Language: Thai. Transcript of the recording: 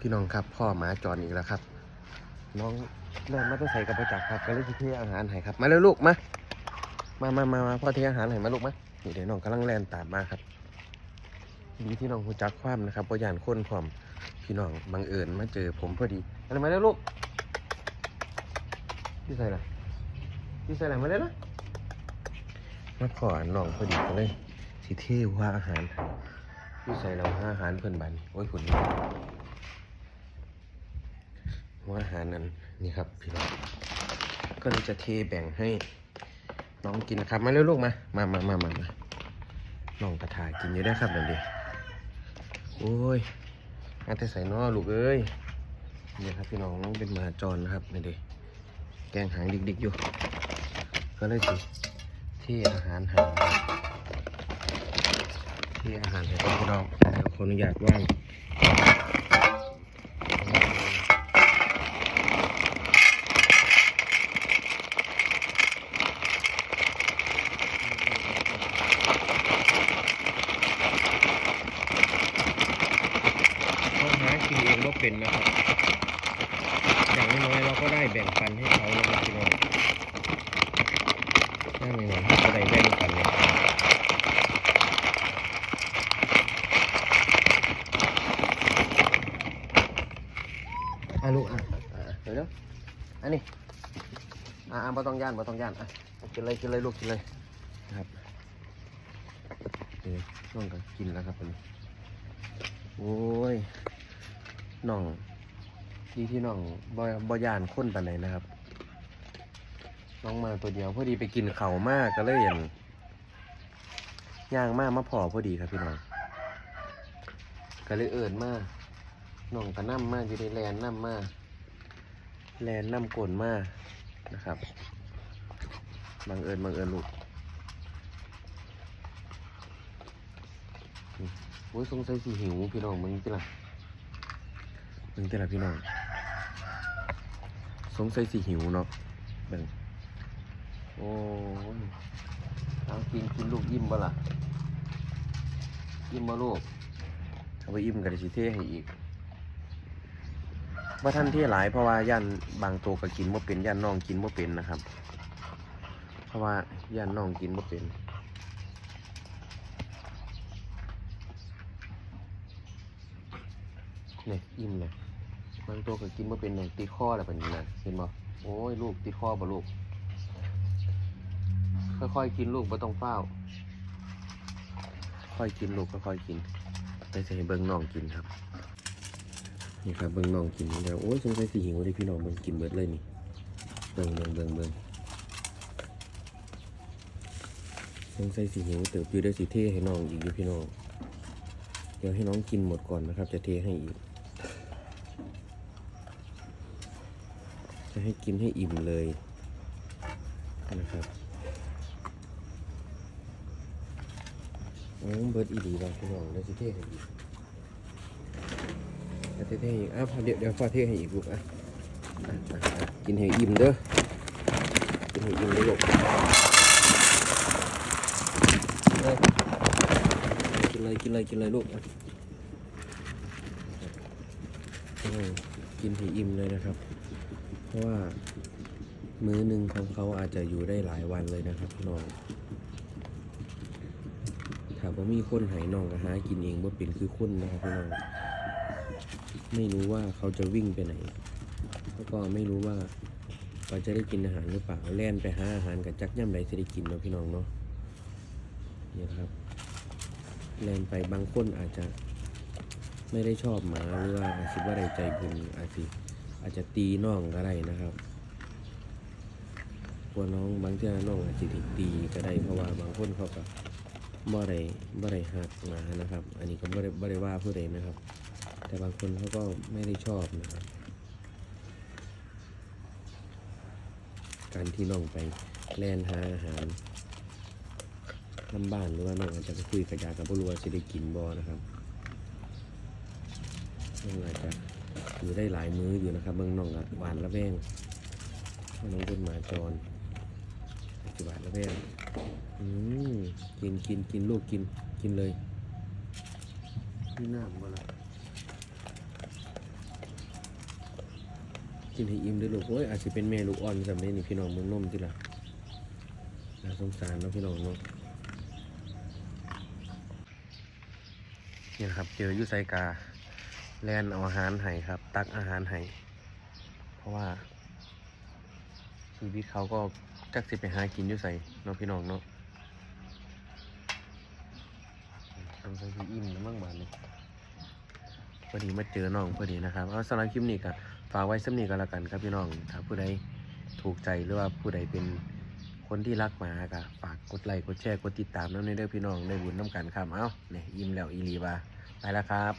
พี่น้องครับพ่อหมาจรอีกแล้วครับ น้องเริ่มมาต้องใส่กับประจักษ์ครับก็เลยที่เทอาหารให้ครับ มาเลยลูกมามามามามาพ่อเทอาหารให้มาลูกมานี่เดี๋ยวน้องกำลังแล่นตามมาครับดีที่น้องหูจักความนะครับเพระยานคนความพี่น้องบังเอิญมาเจอผมพอดีอะไรมาเลยลูกพี่ใส่อะไรพี่ใส่อะไรมาเลยนะมาขอน้องพอดีก็เลยสิเทว่าอาหารพี่ใส่เราอาหารเพื่อนบันโอ้ยคุณ ว่าอาหารนั้นนี่ครับพี่น้องก็เลยจะเทแบ่งให้น้องกินนะครับมาเร็วลูกมามามามามามาน้องกระถากินอยู่ได้ครับเดี๋ยวดีโอ้ยอาจจะใส่นอลูกเอ้ยนี่ครับพี่น้องน้องเป็นหมาจรนะครับนี่ดิแกงหางดิกๆอยู่ ก็เลยสิที่อาหารหางที่อาหารให้กับพี่น้องเดี๋ยวขออนุญาตว่าง เขาหากิน เองก็เป็นนะครับ อย่างน้อยๆเราก็ได้แบ่งปันให้เขานะครับพี่น้องอย่างน้อยๆเราก็ได้แบ่งปันเลยอะลูกอะอะเดี๋ยวเดี๋ยวอันนี้อะอะบ่ต้องย่านบ่ต้องย่านอะกินเลยกินเลยลูกกินเลยนะครับเดี๋ยวน้องก็กินแล้วครับอันนี้โอ้ย น้องดีที่น้องบ่บ่ยานคนปานไหนนะครับ น้องมาตัวเดียวพอดีไปกินเข่ามากก็เลยอย่างย่างมากมาพอพอดีครับพี่น้องก็เลยเอิญมากน้องก็นั่มากอยู่ในแลนนั่มากแลนนั่มกลนมากนะครับบังเอิญบังเอิญลูกโอ้ยสงสัยสิหิวพี่น้องมึงติล่ะ มึงติล่ะพี่น้องสงสัยสิหิวเนาะเบิ่งโอ้ยเอากินกินลูกอิ่มบ่ล่ะอิ่มบ่ลูกถ้าไปอิ่มก็ได้สิเทให้อีกว่าท่านเทหลายเพราะว่าย่านบางตัวก็กินบ่เป็นย่านน้องกินบ่เป็นนะครับ เพราะว่าย่านน้องกินบ่เป็น เนี่ยอิ่มเลยบางตัวก็กินมาเป็นอย่างติดข้ออะไรแบบนี้นะเห็นบ่โอ้ยลูกติดข้อบ่ลูก ค่อยๆกินลูกไม่ต้องเฝ้า ค่อยกินลูกค่อยๆกินได้จะให้เบิ้งน้องกินครับ นี่ครับเบิ้งน้องกินแล้วโอ้ยสงสัยสิหิวเลยพี่น้องเบิ้งกินเบิดเลยนี่เบิ้งเบิ้งเบิ้งเบิ้งสงสัยสิหิวเติบอยู่ได้สิเทให้น้องอีกอยู่พี่น้องเดี๋ยวให้น้องกินหมดก่อนนะครับ จะเทให้อีก จะให้กินให้อิ่มเลยนะครับโอ้เบิร์ดอีดีบางพี่น้องแล้วจะเทให้อีกจะเทให้อีกอะพอเดี๋ยวเดี๋ยวพอเทให้อีกลูกอะกินให้อิ่มเด้อ กินให้อิ่มเลยลูกกินเลยกินเลยกินเลยลูกกินให้อิ่มเลยนะครับ เพราะว่ามื้อหนึ่งของเขาอาจจะอยู่ได้หลายวันเลยนะครับพี่น้องถามว่ามีคนหายน้องก็หากินเองว่าเป็นคือคนนะครับพี่น้องไม่รู้ว่าเขาจะวิ่งไปไหน แล้วก็ไม่รู้ว่าเขาจะได้กินอาหารหรือเปล่าแล่นไปหาอาหารกับจักย่ำใดจะได้กินเนาะพี่น้องเนาะนี่ครับแล่นไปบางคนอาจจะไม่ได้ชอบหมาหรือว่าอาจจะว่าได้ใจบุญอาจจะ อาจจะตีน้องก็ได้นะครับกลัวน้องบางเทื่อน้องอาจจะถูกตีก็ได้เพราะว่าบางคนเขาก็บ่ได้บ่ได้หักหมานะครับ อันนี้ก็บ่ได้บ่ได้ว่าผู้ใดนะครับ แต่บางคนเขาก็ไม่ได้ชอบนะครับ การที่น้องไปแล่นหาอาหารลำบ้านหรือว่าน้องอาจจะไปคุยกับยากับบ่รู้ว่าจะได้กินบ่นะครับน้องอาจจะ อยู่ได้หลายมื้ออยู่นะครับเบิ่งน้องอะหวานละแวงน้องเป็นหมาจรสิหวานละแวงอืมกินกินกินลูกกินกินเลยนี่น้ำบ่ละกินให้อิ่มด้วยลูกโอ้ยอาจจะเป็นแม่ลูกอ่อนสำเร็จนี่พี่น้องเมืองนมที่ละน่าสงสารนะพี่น้องเนาะนี่ครับ เจออยุไซกา แลนเอาอาหารให้ครับ ตักอาหารให้เพราะว่าชีวิตเขาก็จักสิไปหากินอยู่ใส่เนาะพี่น้องเนาะต้องใส่ที่อิ่มนะมั่งบานนี้พอดีมาเจอน้องพอดีนะครับเอาสำหรับคลิปนี้ก็ฝากไว้สำนีก็แล้วกันครับพี่น้องถ้าผู้ใดถูกใจหรือว่าผู้ใดเป็นคนที่รักหมาก็ฝากกดไลค์กดแชร์กดติดตามน้ำในเด้อพี่น้องได้บุญน้ำกันครับเอ้าเนี่ยอิ่มแล้วอีหลีบาไปแล้วครับ